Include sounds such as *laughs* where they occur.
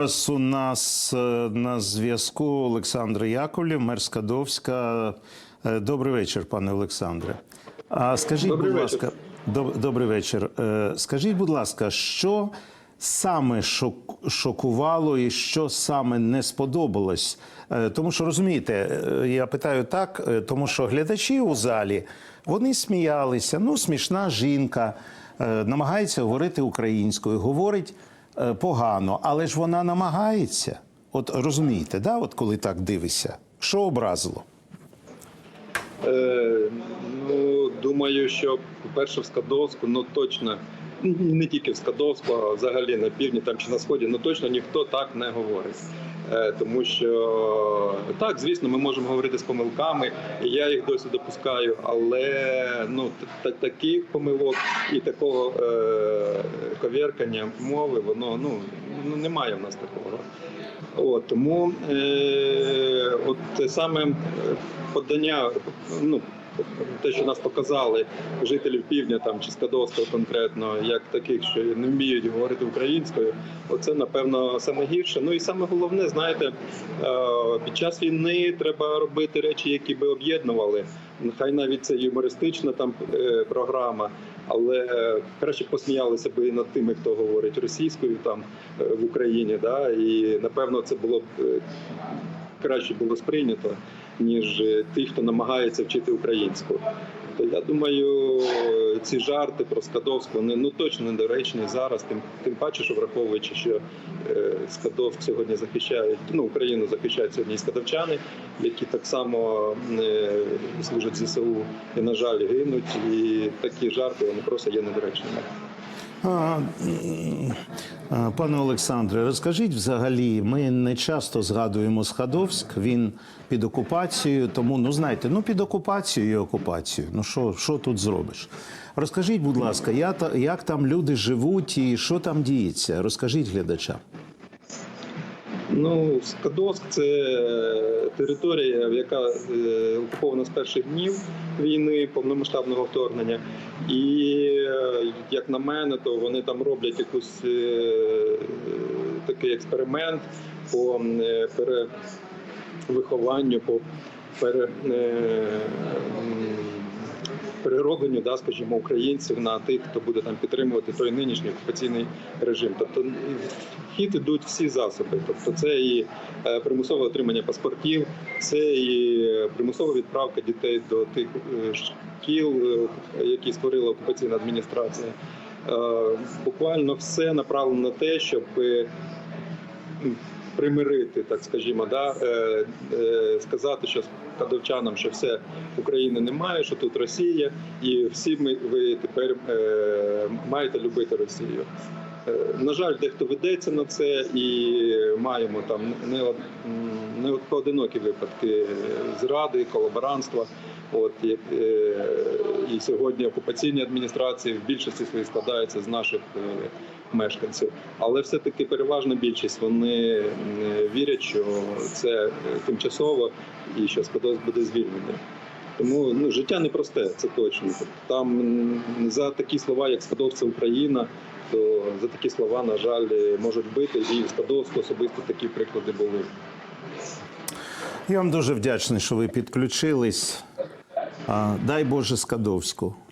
Зараз у нас е, на зв'язку Олександр Яковлів, мер Скадовська. Е, Добрий вечір, пане Олександре. А скажіть, Добрий будь вечір. ласка, доб- добрий вечір. Е, Скажіть, будь ласка, що саме шок- шокувало і що саме не сподобалось? Тому що розумієте, я питаю так, тому що глядачі у залі вони сміялися. Ну, смішна жінка намагається говорити українською, говорить погано, але ж вона намагається. От розумієте, да? От коли так дивишся, що образило? Е, ну, думаю, що, по-перше, в Скадовську, ну точно, *laughs* не тільки в Скадовську, а взагалі на півдні там чи на сході, ну точно ніхто так не говорить. Е, тому що так, звісно, ми можемо говорити з помилками, і я їх досі допускаю, але ну таких помилок і такого е- ковіркання мови, воно ну, ну немає в нас такого. От, тому е, от саме е, подання, ну те, що нас показали жителів півдня там чи Скадовського конкретно, як таких, що не вміють говорити українською, оце напевно саме гірше. Ну і саме головне, знаєте, е, під час війни треба робити речі, які би об'єднували. Нехай навіть це юмористична там е, програма, але е, краще посміялися би над тими, хто говорить російською там в Україні. Да? І напевно це було б краще було сприйнято, ніж ті, хто намагається вчити українську. То я думаю, ці жарти про Скадовську вони ну точно недоречні зараз. Тим тим паче, що враховуючи, що е, Скадовськ сьогодні захищають ну Україну захищають сьогодні і скадовчани, які так само е, служать ЗСУ і на жаль гинуть. І такі жарти вони просто є недоречними. Пане Олександре, розкажіть взагалі, ми не часто згадуємо Схадовськ, він під окупацією, тому ну знаєте, ну під окупацією і окупацією. Ну що, що тут зробиш? Розкажіть, будь ласка, я як там люди живуть і що там діється? Розкажіть глядачам. Ну, Скадовськ це територія, яка е, окупована з перших днів війни, повномасштабного вторгнення. І е, як на мене, то вони там роблять якийсь такий експеримент по е, перевихованню, по пере, е, переробленню, да, скажімо, українців на тих, хто буде там підтримувати той нинішній окупаційний режим. Тобто в хід ідуть всі засоби. Тобто, це і е, примусове отримання паспортів, це і примусова відправка дітей до тих е, шкіл, е, які створила окупаційна адміністрація. Е, Буквально все направлено на те, щоб е, примирити, так скажімо, да, е, е, сказати, що кадовчанам, що все України немає, що тут Росія, і всі ми ви тепер е, маєте любити Росію. Е, На жаль, дехто ведеться на це, і маємо там не, не поодинокі випадки зради, колаборантства. От як, е, і сьогодні окупаційні адміністрації в більшості своїх складаються з наших е, мешканців, але все-таки переважна більшість вони е, вірять, що це е, тимчасово і що Скадовськ буде звільнений. Тому ну життя непросте, це точно. Там за такі слова, як Скадовськ Україна, то за такі слова, на жаль, можуть бити. І в особисто такі приклади були. Я вам дуже вдячний, що ви підключились. Дай Боже Скадовську.